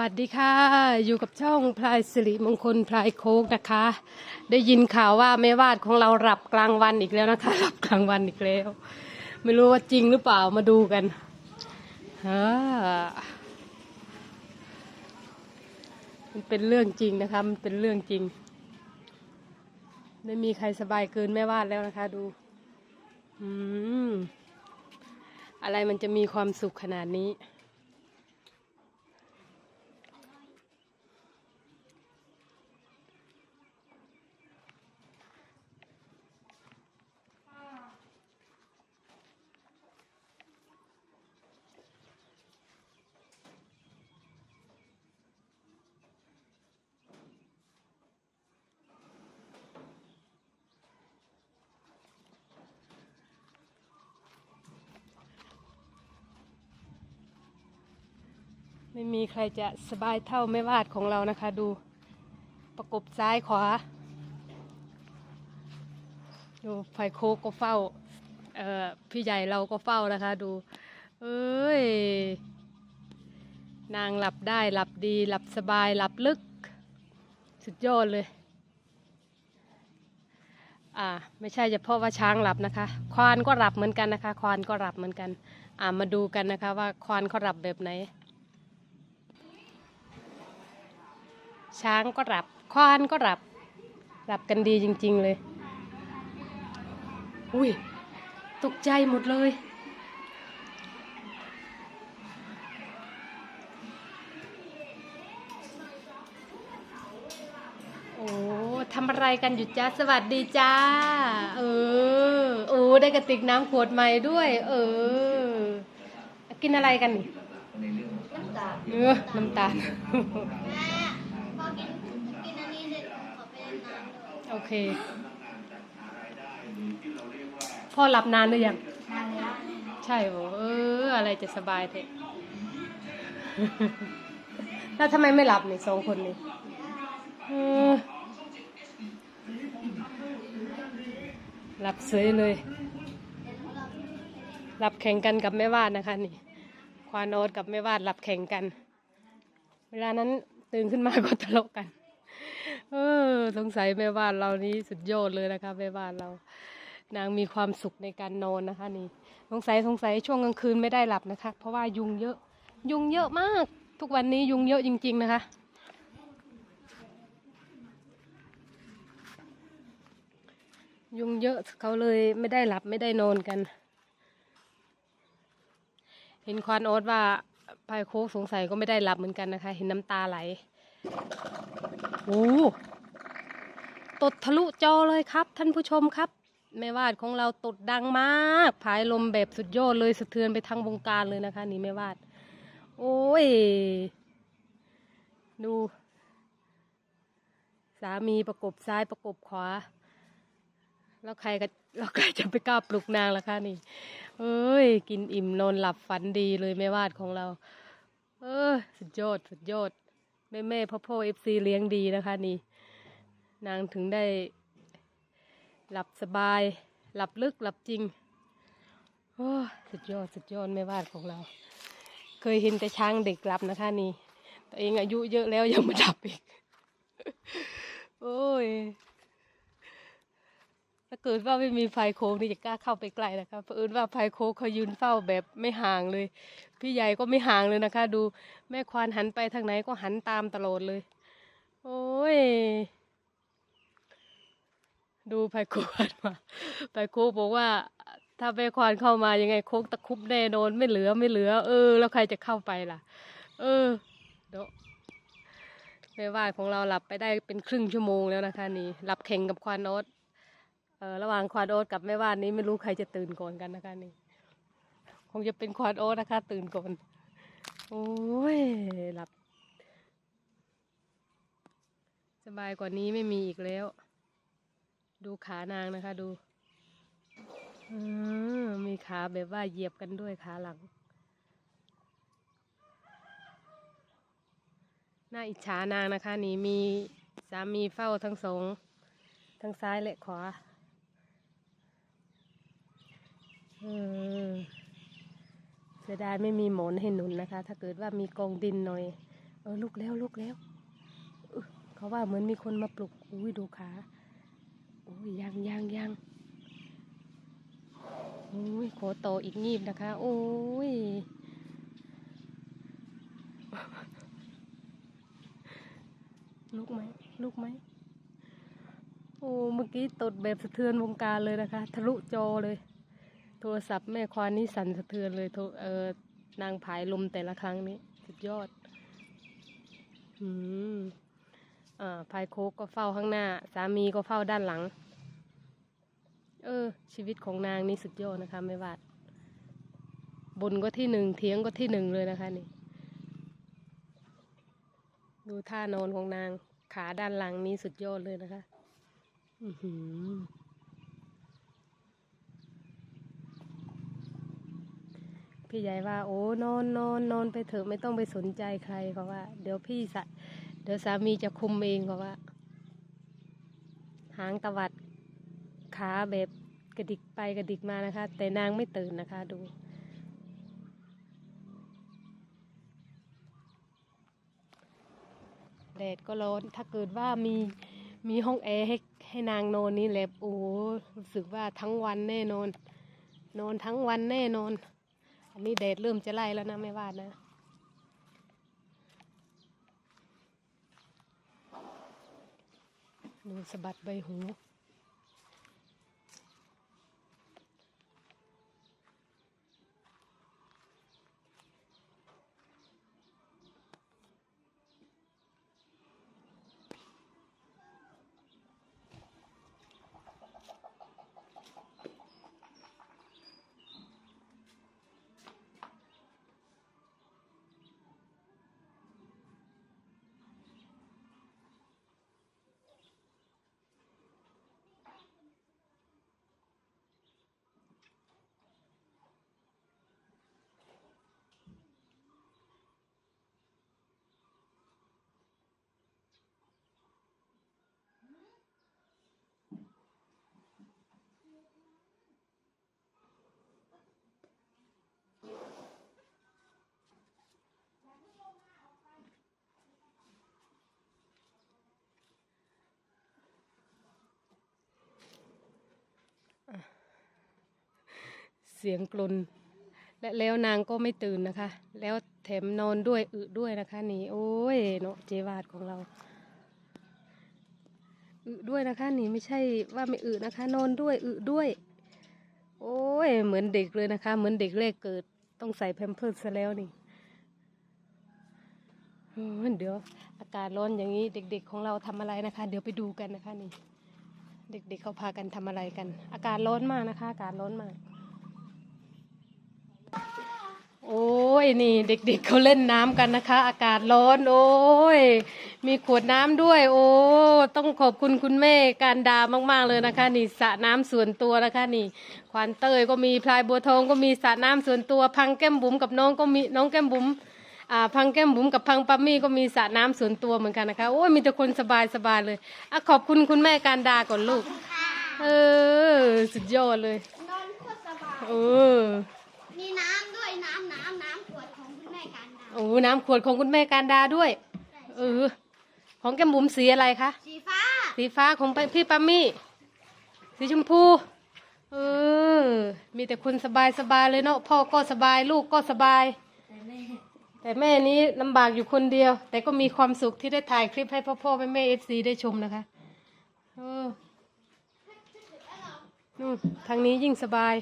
วัสดีค่ะ อยู่กับช่องพลายสิริมงคลพลายโคกนะคะ ได้ยินข่าวว่าแม่วาดของเราหลับกลางวันอีกแล้วนะคะหลับกลางวันอีกแล้ว ไม่รู้ว่าจริงหรือเปล่ามาดูกันฮ่ามันเป็นเรื่องจริงนะคะ มันเป็นเรื่องจริง ไม่มีใครสบายเกินแม่วาดแล้วนะคะ ดู อืมอะไรมันจะมีความสุขขนาดนี้ ไม่มีใครจะสบายเท่าแม่วาดของเรานะคะ ดูประกบซ้ายขวา ดูไฟโคกก็เฝ้าเอ่อพี่ใหญ่เราก็เฝ้านะคะ ดู เอ้ย นางหลับได้หลับดี หลับสบายหลับลึก สุดยอดเลย อ่า ไม่ใช่เฉพาะว่าช้างหลับนะคะ ควานก็หลับเหมือนกันนะคะ ควานก็หลับเหมือนกัน อ่ามาดูกันนะคะ ว่าควานเขาหลับแบบไหน ช้างก็หลับ ควานก็หลับ หลับกันดีจริง ๆเลย อุ้ย ตกใจหมดเลยโอ้ทำอะไรกันอยู่จ้าสวัสดีจ้า เออโอ้ได้กระติกน้ำขวดใหม่ด้วย เออ กินอะไรกันนี่น้ำตาลเออน้ำตาล แม่พอกินกินอันนี้เด็กขอเป็นน้ำด้วย โอเค พ่อหลับนานหรือยัง นานแล้วใช่โอเออ อะไรจะสบายเถอะแล้วทำไมไม่หลับนี่สองคนนี่เออหลับเฉยเลยหลับแข่งกันกับแม่วาดนะคะนี่ ควานโอ๊ตกับแม่วาดหลับแข่งกัน เวลานั้นตื่นขึ้นมาก็ทะเลาะกัน เออสงสัยแม่วาดเรานี้สุดยอดเลยนะคะแม่วาดเรา นางมีความสุขในการนอนนะคะนี่ สงสัยสงสัยช่วงกลางคืนไม่ได้หลับนะคะ เพราะว่ายุงเยอะ ยุงเยอะมาก ทุกวันนี้ยุงเยอะจริง ๆนะคะยุงเยอะเขาเลยไม่ได้หลับไม่ได้นอนกัน เห็นควานโอ๊ตว่าพายโคกสงสัยก็ไม่ได้หลับเหมือนกันนะคะ เห็นน้ำตาไหล โอ้ตดทะลุจอเลยครับ ท่านผู้ชมครับแม่วาดของเราตดดังมากผายลมแบบสุดยอดเลยสะเทือนไปทั้งวงการเลยนะคะ นี่แม่วาด โอ้ย ดู สามีประกบซ้ายประกบขวา แล้วใครก็แล้วใครจะไปกล้าปลุกนางล่ะคะนี่ เอ้ย กินอิ่มนอนหลับฝันดีเลยแม่วาดของเรา เออสุดยอดสุดยอด แม่แม่พ่อพ่อเอฟซีเลี้ยงดีนะคะนี่ นางถึงได้ หลับสบาย หลับลึกหลับจริง โอ้สุดยอดสุดยอดแม่วาดของเรา เคยเห็นแต่ช้างเด็กหลับนะคะนี่ตัวเองอายุเยอะแล้วยังมาหลับอีก โอ้ยถ้าเกิดว่าไม่มีไฟโค้งนี่จะกล้าเข้าไปใกล้นะคะเพราะเอิญว่าไฟโค้งเขายืนเฝ้าแบบไม่ห่างเลย พี่ใหญ่ก็ไม่ห่างเลยนะคะ ดูแม่ควานหันไปทางไหนก็หันตามตลอดเลย โอ้ย ดูไฟโค้งมาไฟโค้งบอกว่า ถ้าแม่ควานเข้ามายังไงโค้งตะคุบแน่นอนไม่เหลือไม่เหลือ เออ แล้วใครจะเข้าไปล่ะ เออเดี๋ยวแม่วาดของเราหลับไปได้เป็นครึ่งชั่วโมงแล้วนะคะนี่หลับแข่งกับควานโนตเออระหว่างควานโอ๊ตกับแม่วาดนี้ไม่รู้ใครจะตื่นก่อนกันนะคะนี่ คงจะเป็นควานโอ๊ตนะคะ ตื่นก่อน โอ้ย หลับ สบายกว่านี้ไม่มีอีกแล้ว ดูขานางนะคะ ดูมมีขาแบบว่าเหยียบกันด้วยขาหลัง น่าอิจฉานางนะคะ นี่มีสามีเฝ้าทั้งสองทั้งซ้ายและขวา อืม เสียดายไม่มีหมอนให้หนุนนะคะ ถ้าเกิดว่ามีกองดินหน่อย เออลุกแล้วลุกแล้วเขาว่าเหมือนมีคนมาปลุกอุ้ยดูขาโอ้ยยังยังยังโอ้ยโคโตอีกงีบนะคะโอ้ยลุกไหมลุกไหมโอ้เมื่อกี้ตดแบบสะเทือนวงการเลยนะคะ ทะลุจอเลย โทรศัพท์แม่ควานนี่สั่นสะเทือนเลยโทรเออนางผายลมแต่ละครั้งนี้ สุดยอด อืมอ่าพายโคกก็เฝ้าข้างหน้า สามีก็เฝ้าด้านหลัง เออ ชีวิตของนางนี่สุดยอดนะคะ ไม่ว่าบนก็ที่หนึ่งเถียงก็ที่หนึ่งเลยนะคะนี่ ดูท่านอนของนาง ขาด้านหลังนี้สุดยอดเลยนะคะ อือหือ พี่ใหญ่ว่า โอ้นอนนอนนอนไปเถอะไม่ต้องไปสนใจใครเขาว่า เดี๋ยวพี่สะเดี๋ยวสามีจะคุมเองเขาว่า หางตวัดขาแบบกระดิกไปกระดิกมานะคะ แต่นางไม่ตื่นนะคะ ดูแดดก็ร้อน ถ้าเกิดว่ามีมีห้องแอร์ให้ให้นางนอนนี่แหละโอ้รู้สึกว่าทั้งวันแน่นอน นอนทั้งวันแน่นอน นี่แดดเริ่มจะไล่แล้วนะไม่ว่านะ ดูสะบัดใบหู เสียงกลนและแล้วนางก็ไม่ตื่นนะคะ แล้วแถมนอนด้วยอึด้วยนะคะ นี่โอ้ยเนาะเจวาดของเราอึด้วยนะคะ นี่ไม่ใช่ว่าไม่อึนะคะ นอนด้วยอึด้วย โอ้ยเหมือนเด็กเลยนะคะ เหมือนเด็กแรกเกิดต้องใส่แพมเพิร์สซะแล้วนี่เดี๋ยวอากาศร้อนอย่างนี้เด็ก ๆ ของเราทำอะไรนะคะ เดี๋ยวไปดูกันนะคะนี่ เด็กๆเขาพากันทำอะไรกัน อากาศร้อนมากนะคะ อากาศร้อนมาก โอ้ยนี่เด็กๆเขาเล่นน้ำกันนะคะ อากาศร้อนโอ้ยมีขวดน้ำด้วย โอ้ต้องขอบคุณคุณแม่การดามากๆเลยนะคะ นี่สระน้ำส่วนตัวนะคะนี่ควานเตยก็มีพลายบัวทองก็มีสระน้ำส่วนตัวพังแก้มบุ๋มกับน้องก็มีน้องแก้มบุ๋มอ่าพังแก้มบุ๋มกับพังปัมมี่ก็มีสระน้ำส่วนตัวเหมือนกันนะคะโอ้ยมีแต่คนสบายสบายๆเลยอะขอบคุณคุณแม่การดาก่อนลูกเออสุดยอดเลยนอนโคตรสบายเออมีน้ำ โอ้น้ำขวดของคุณแม่การดาด้วยเออของแก้มบุ๋มสีอะไรคะ สีฟ้า สีฟ้าของพี่ปามี่ สีชมพู เออ มีแต่คนสบายสบายเลยเนาะ พ่อก็สบาย ลูกก็สบาย แต่แม่นี้ลำบากอยู่คนเดียว แต่ก็มีความสุขที่ได้ถ่ายคลิปให้พ่อพ่อแม่แม่เอฟซีได้ชมนะคะ เออนู่นทางนี้ยิ่งสบาย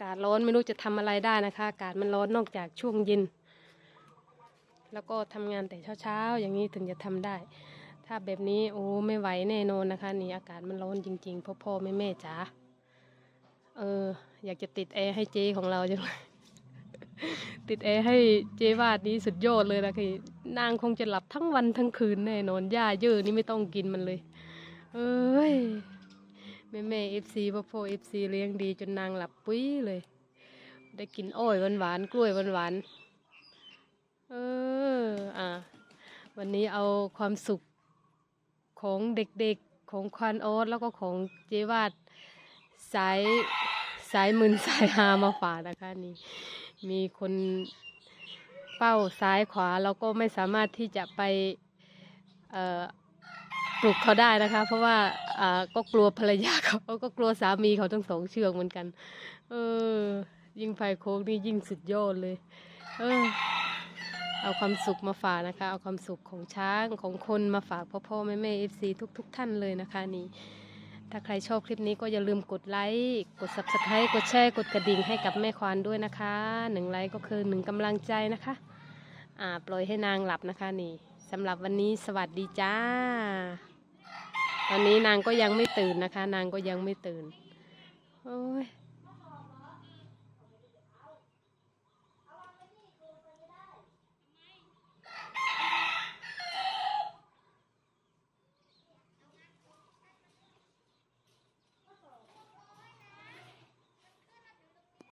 ากาศร้อนไม่รู้จะทำอะไรได้นะคะ อากาศมันร้อนนอกจากช่วงเย็น แล้วก็ทำงานแต่เช้าๆอย่างนี้ถึงจะทำได้ ถ้าแบบนี้โอ้ไม่ไหวแน่นอนนะคะ นี่อากาศมันร้อนจริงๆพ่อพ่อแม่แม่จ๋าเออ อยากจะติดแอร์ให้เจ๊ของเราจังเลยติดแอร์ให้เจ๊วาดนี้สุดยอดเลยนะคือนางคงจะหลับทั้งวันทั้งคืนแน่นอนหญ้าเยอะนี่ไม่ต้องกินมันเลย เอ้ย แม่แม่เอฟซีพ่อพ่อเอฟซีเลี้ยงดีจนนางหลับปุ้ยเลย ได้กินอ้อยหวานหวานๆกล้วยหวานหวานๆเอออะวันนี้เอาความสุขของเด็กๆของควานออสแล้วก็ของเจวาดสายสายมึนสายฮามาฝากนะคะนี่มีคนเป้าซ้ายขวาเราก็ไม่สามารถที่จะไปเอ่อ ปลุกเขาได้นะคะ เพราะว่าอ่าก็กลัวภรรยาเขาก็กลัวสามีเขาทั้งสองเชือกเหมือนกัน เออ ยิ่งไฟโค้งนี่ยิ่งสุดยอดเลย เออ เอาความสุขมาฝากนะคะ เอาความสุขของช้างของคนมาฝากพ่อพ่อแม่แม่เอฟซีทุกทุกท่านเลยนะคะนี่ ถ้าใครชอบคลิปนี้ก็อย่าลืมกดไลค์กด subscribe กดแชร์กดกระดิ่งให้กับแม่ควานด้วยนะคะหนึ่งไลค์ก็คือหนึ่งกำลังใจนะคะอ่าปล่อยให้นางหลับนะคะนี่สำหรับวันนี้สวัสดีจ้า ตอนนี้นางก็ยังไม่ตื่นนะคะ นางก็ยังไม่ตื่น โอ้ย